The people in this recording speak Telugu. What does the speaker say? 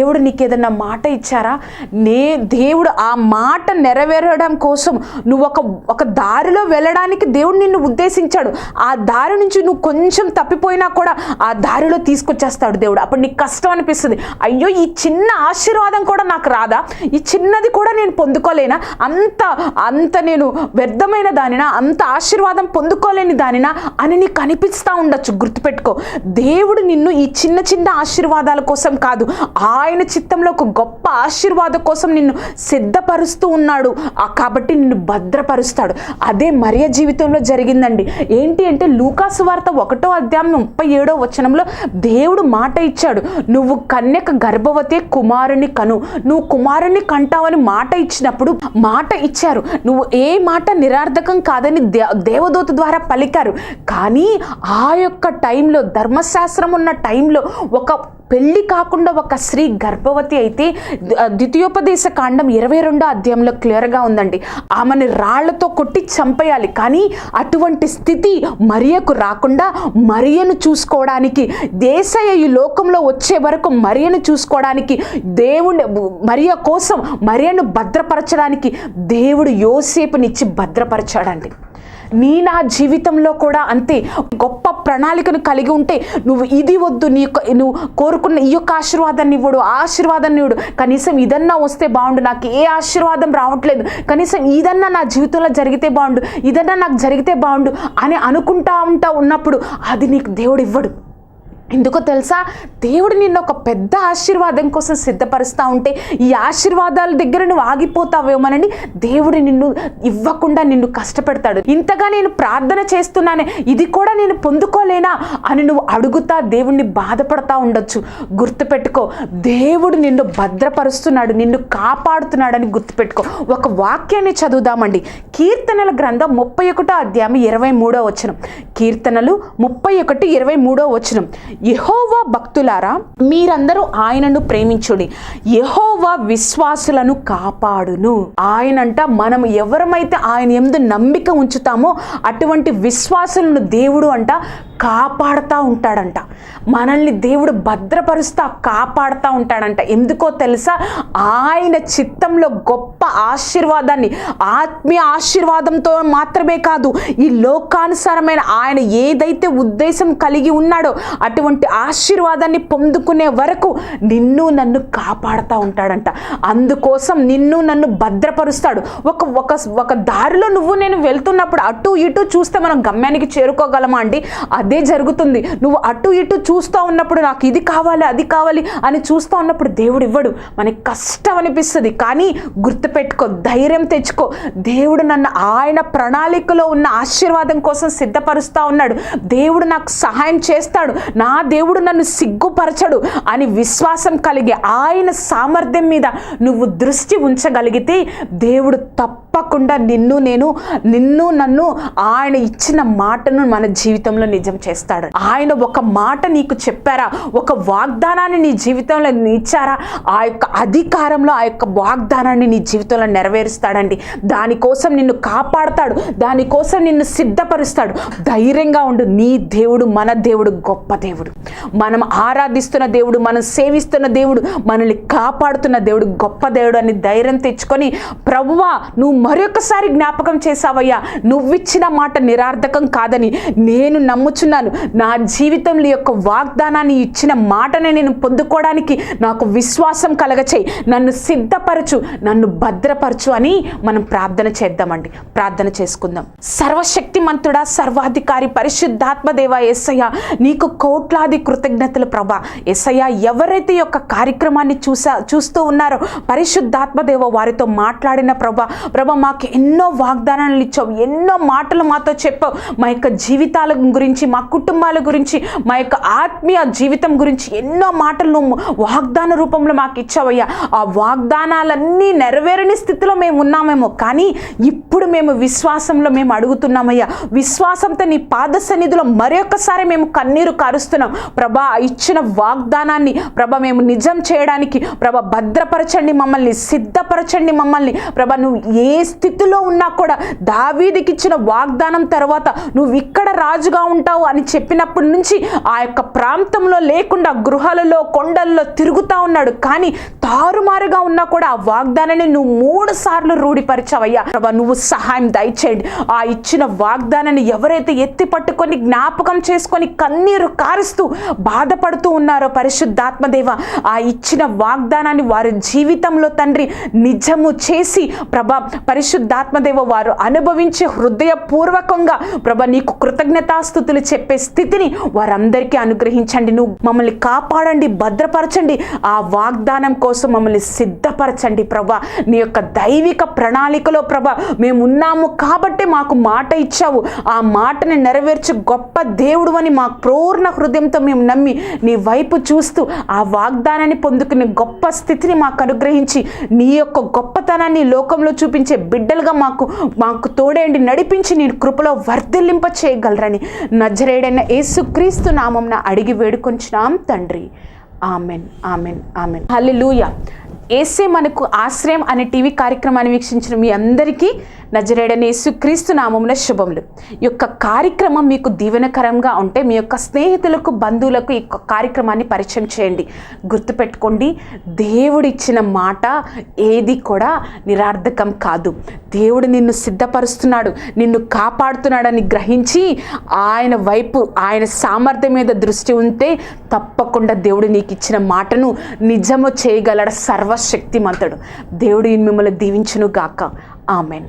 దేవుడు నీకు ఏదన్నా మాట ఇచ్చారా? నే దేవుడు ఆ మాట నెరవేరడం కోసం నువ్వు ఒక ఒక దారిలో వెళ్ళడానికి దేవుడు నిన్ను ఉద్దేశించాడు. ఆ దారి నుంచి నువ్వు కొంచెం తప్పిపోయినా కూడా ఆ దారిలో తీసుకొచ్చేస్తాడు దేవుడు. అప్పుడు నీకు కష్టం అనిపిస్తుంది. అయ్యో ఈ చిన్న ఆశీర్వాదం కూడా నాకు రాదా? ఈ చిన్నది కూడా నేను పొందుకోలేనా? అంత అంత నేను వ్యర్థమైన దానినా? అంత ఆశీర్వాదం పొందుకోలేని దానినా? అని నీకు అనిపిస్తూ ఉండొచ్చు. గుర్తుపెట్టుకో. దేవుడు నిన్ను ఈ చిన్న చిన్న ఆశీర్వాదాల కోసం కాదు ఆ ఆయన చిత్తంలో ఒక గొప్ప ఆశీర్వాదం కోసం నిన్ను సిద్ధపరుస్తూ ఉన్నాడు. కాబట్టి నిన్ను భద్రపరుస్తాడు. అదే మరియ జీవితంలో జరిగిందండి. ఏంటి అంటే లూకాసు వార్త ఒకటో అధ్యాయం ముప్పై ఏడో వచనంలో దేవుడు మాట ఇచ్చాడు. నువ్వు కన్యక గర్భవతి కుమారుని కను. నువ్వు కుమారుని కంటావని మాట ఇచ్చినప్పుడు మాట ఇచ్చారు. నువ్వు ఏ మాట నిరార్థకం కాదని దే దేవదూత ద్వారా పలికారు. కానీ ఆ యొక్క టైంలో ధర్మశాస్త్రం ఉన్న టైంలో ఒక పెళ్ళి కాకుండా ఒక స్త్రీ గర్భవతి అయితే ద్వితీయోపదేశ కాండం ఇరవై రెండో అధ్యాయంలో క్లియర్గా ఉందండి. ఆమెను రాళ్ళతో కొట్టి చంపేయాలి. కానీ అటువంటి స్థితి మరియకు రాకుండా మరియను చూసుకోవడానికి దేశయ ఈ లోకంలో వచ్చే వరకు మరియను చూసుకోవడానికి దేవుని మరియ కోసం మరియను భద్రపరచడానికి దేవుడు యోసేపునిచ్చి భద్రపరచాడండి. నీ నా జీవితంలో కూడా అంతే. గొప్ప ప్రణాళికను కలిగి ఉంటే నువ్వు ఇది వద్దు నీ యొక్క- నువ్వు కోరుకున్న ఈ యొక్క ఆశీర్వాదాన్ని ఇవ్వడు ఆశీర్వాదాన్ని ఇవ్వడు. కనీసం ఇదన్నా వస్తే బాగుండు నాకు ఏ ఆశీర్వాదం రావట్లేదు. కనీసం ఇదన్నా నా జీవితంలో జరిగితే బాగుండు ఇదన్నా నాకు జరిగితే బాగుండు అని అనుకుంటా ఉంటా ఉన్నప్పుడు అది నీకు దేవుడు ఇవ్వడు. ఎందుకో తెలుసా? దేవుడు నిన్ను ఒక పెద్ద ఆశీర్వాదం కోసం సిద్ధపరుస్తూ ఉంటే ఈ ఆశీర్వాదాల దగ్గర నువ్వు ఆగిపోతావేమోనని దేవుడు నిన్ను ఇవ్వకుండా నిన్ను కష్టపెడతాడు. ఇంతగా నేను ప్రార్థన చేస్తున్నానే ఇది కూడా నేను పొందుకోలేనా అని నువ్వు అడుగుతా దేవుణ్ణి బాధపడతా ఉండొచ్చు. గుర్తుపెట్టుకో దేవుడు నిన్ను భద్రపరుస్తున్నాడు నిన్ను కాపాడుతున్నాడని గుర్తుపెట్టుకో. ఒక వాక్యాన్ని చదువుదామండి. కీర్తనల గ్రంథం ముప్పై ఒకటో అధ్యాయం ఇరవై మూడో వచనం. కీర్తనలు ముప్పై ఒకటి ఇరవై మూడో వచనం. యహోవా భక్తులారా మీరందరూ ఆయనను ప్రేమించుడి. యహోవా విశ్వాసులను కాపాడును. ఆయనంట మనం ఎవరమైతే ఆయన ఎందు నమ్మిక ఉంచుతామో అటువంటి విశ్వాసులను దేవుడు అంట కాపాడుతూ ఉంటాడంట. మనల్ని దేవుడు భద్రపరుస్తా కాపాడుతూ ఉంటాడంట. ఎందుకో తెలుసా? ఆయన చిత్తంలో గొప్ప ఆశీర్వాదాన్ని ఆత్మీయ ఆశీర్వాదంతో మాత్రమే కాదు ఈ లోకానుసారమైన ఆయన ఆయన ఏదైతే ఉద్దేశం కలిగి ఉన్నాడో అటువంటి ఆశీర్వాదాన్ని పొందుకునే వరకు నిన్ను నన్ను కాపాడుతూ ఉంటాడంట. అందుకోసం నిన్ను నన్ను భద్రపరుస్తాడు. ఒక ఒక ఒక దారిలో నువ్వు నేను వెళ్తున్నప్పుడు అటు ఇటు చూస్తే మనం గమ్యానికి చేరుకోగలమా అండి? అదే జరుగుతుంది. నువ్వు అటు ఇటు చూస్తూ ఉన్నప్పుడు నాకు ఇది కావాలి అది కావాలి అని చూస్తూ ఉన్నప్పుడు దేవుడు ఇవ్వడు. మనకి కష్టం అనిపిస్తుంది. కానీ గుర్తుపెట్టుకో ధైర్యం తెచ్చుకో. దేవుడు నన్ను ఆయన ప్రణాళికలో ఉన్న ఆశీర్వాదం కోసం సిద్ధపరుస్తా ఉన్నాడు. దేవుడు నాకు సహాయం చేస్తాడు. నా దేవుడు నన్ను సిగ్గుపరచడు అని విశ్వాసం కలిగి ఆయన సామర్థ్యం మీద నువ్వు దృష్టి ఉంచగలిగితే దేవుడు తప్పకుండా నిన్ను నేను నిన్ను నన్ను ఆయన ఇచ్చిన మాటను మన జీవితంలో నిజం చేస్తాడు. ఆయన ఒక మాట నీకు చెప్పారా? ఒక వాగ్దానాన్ని నీ జీవితంలో ఇచ్చారా ఆ యొక్క అధికారంలో ఆ యొక్క వాగ్దానాన్ని నీ జీవితంలో నెరవేరుస్తాడండి. దానికోసం నిన్ను కాపాడతాడు. దానికోసం నిన్ను సిద్ధపరుస్తాడు. ధైర్యంగా ఉండు. నీ దేవుడు మన దేవుడు గొప్ప దేవుడు. మనం ఆరాధిస్తున్న దేవుడు మనం సేవిస్తున్న దేవుడు మనల్ని కాపాడుతున్న దేవుడు గొప్ప దేవుడు అని ధైర్యం తెచ్చుకొని ప్రభువా నువ్వు మరొకసారి జ్ఞాపకం చేసావయ్యా నువ్విచ్చిన మాట నిరార్థకం కాదని నేను నమ్ముచున్నాను. నా జీవితంలో యొక్క వాగ్దానాన్ని ఇచ్చిన మాటని నేను పొందుకోవడానికి నాకు విశ్వాసం కలగచేయి. నన్ను సిద్ధపరచు నన్ను భద్రపరచు అని మనం ప్రార్థన చేద్దామండి. ప్రార్థన చేసుకుందాం. సర్వశక్తిమంతుడా సర్వాధికారి పరిశుద్ధాత్మ దేవ ఎస్సయ్య నీకు కోట్లాది కృతజ్ఞతలు ప్రభా. ఎస్సయ్య ఎవరైతే యొక్క కార్యక్రమాన్ని చూసా చూస్తూ ఉన్నారో పరిశుద్ధాత్మ దేవ వారితో మాట్లాడిన ప్రభా ప్రభా మాకు ఎన్నో వాగ్దానాలు ఇచ్చావు ఎన్నో మాటలు మాతో చెప్పావు. మా యొక్క జీవితాల గురించి మా కుటుంబాల గురించి మా యొక్క ఆత్మీయ జీవితం గురించి ఎన్నో మాటలు వాగ్దాన రూపంలో మాకు ఇచ్చావయ్యా. ఆ వాగ్దానాలన్నీ నెరవేరని స్థితిలో మేము ఉన్నామేమో కానీ ఇప్పుడు మేము విశ్వాసంలో మేము అడుగుతున్నామయ్యా. విశ్వాసంతో నీ పాద సన్నిధిలో మరొకసారి మేము కన్నీరు కారుస్తున్నాం. ప్రభా ఇచ్చిన వాగ్దానాన్ని ప్రభ మేము నిజం చేయడానికి ప్రభ భద్రపరచండి మమ్మల్ని సిద్ధపరచండి మమ్మల్ని. ప్రభ నువ్వు ఏ స్థితిలో ఉన్నా కూడా దావీదికి ఇచ్చిన వాగ్దానం తర్వాత నువ్వు ఇక్కడ రాజుగా ఉంటావు అని చెప్పినప్పటి నుంచి ఆ యొక్క ప్రాంతంలో లేకుండా గృహాలలో కొండల్లో తిరుగుతూ ఉన్నాడు. కానీ తారుమారుగా ఉన్నా కూడా ఆ వాగ్దానాన్ని నువ్వు మూడు సార్లు రూఢిపరిచావయ్యా. ప్రభా నువ్వు సహాయం దయచేయండి. ఆ ఇచ్చిన వాగ్దానాన్ని ఎవరైతే ఎత్తి పట్టుకొని జ్ఞాపకం చేసుకొని కన్నీరు కారుస్తూ బాధపడుతూ ఉన్నారో పరిశుద్ధాత్మదేవ. ఆ ఇచ్చిన వాగ్దానాన్ని వారి జీవితంలో తండ్రి నిజము చేసి ప్రభా పరిశుద్ధాత్మదేవ వారు అనుభవించే హృదయపూర్వకంగా ప్రభ నీకు కృతజ్ఞతాస్థుతులు చెప్పే స్థితిని వారందరికీ అనుగ్రహించండి. నువ్వు మమ్మల్ని కాపాడండి భద్రపరచండి. ఆ వాగ్దానం కోసం మమ్మల్ని సిద్ధపరచండి ప్రభా. నీ యొక్క దైవిక ప్రణాళికలో ప్రభ మేము ఉన్నాము కాబట్టి మాకు మాట ఇచ్చావు. ఆ మాటని నెరవేర్చు గొప్ప దేవుడు అని మా పూర్ణ హృదయంతో మేము నమ్మి నీ వైపు చూస్తూ ఆ వాగ్దానాన్ని పొందుకునే గొప్ప స్థితిని మాకు అనుగ్రహించి నీ యొక్క గొప్పతనాన్ని లోకంలో చూపించే బిడ్డలుగా మాకు మాకు తోడేండి నడిపించి నీ కృపలో వర్ధిల్లింప చేయగలరని నజరేడైన యేసుక్రీస్తు నామంన అడిగి వేడుకొంచున్నాం తండ్రి. Amen amen amen. హల్లెలూయా. ఏసే మనకు ఆశ్రయం అనే టీవీ కార్యక్రమాన్ని వీక్షించిన మీ అందరికీ నజరేడని యేసుక్రీస్తు నామమున శుభములు. ఈ యొక్క కార్యక్రమం మీకు దీవెనకరంగా ఉంటే మీ యొక్క స్నేహితులకు బంధువులకు ఈ యొక్క కార్యక్రమాన్ని పరిచయం చేయండి. గుర్తుపెట్టుకోండి దేవుడిచ్చిన మాట ఏది కూడా నిరార్థకం కాదు. దేవుడు నిన్ను సిద్ధపరుస్తున్నాడు నిన్ను కాపాడుతున్నాడని గ్రహించి ఆయన వైపు ఆయన సామర్థ్యం మీద దృష్టి ఉంటే తప్పకుండా దేవుడు నీకు ఇచ్చిన మాటను నిజము చేయగలడ సర్వశక్తిమంతుడు. దేవుడు మిమ్మల్ని దీవించును గాక ఆమెన్.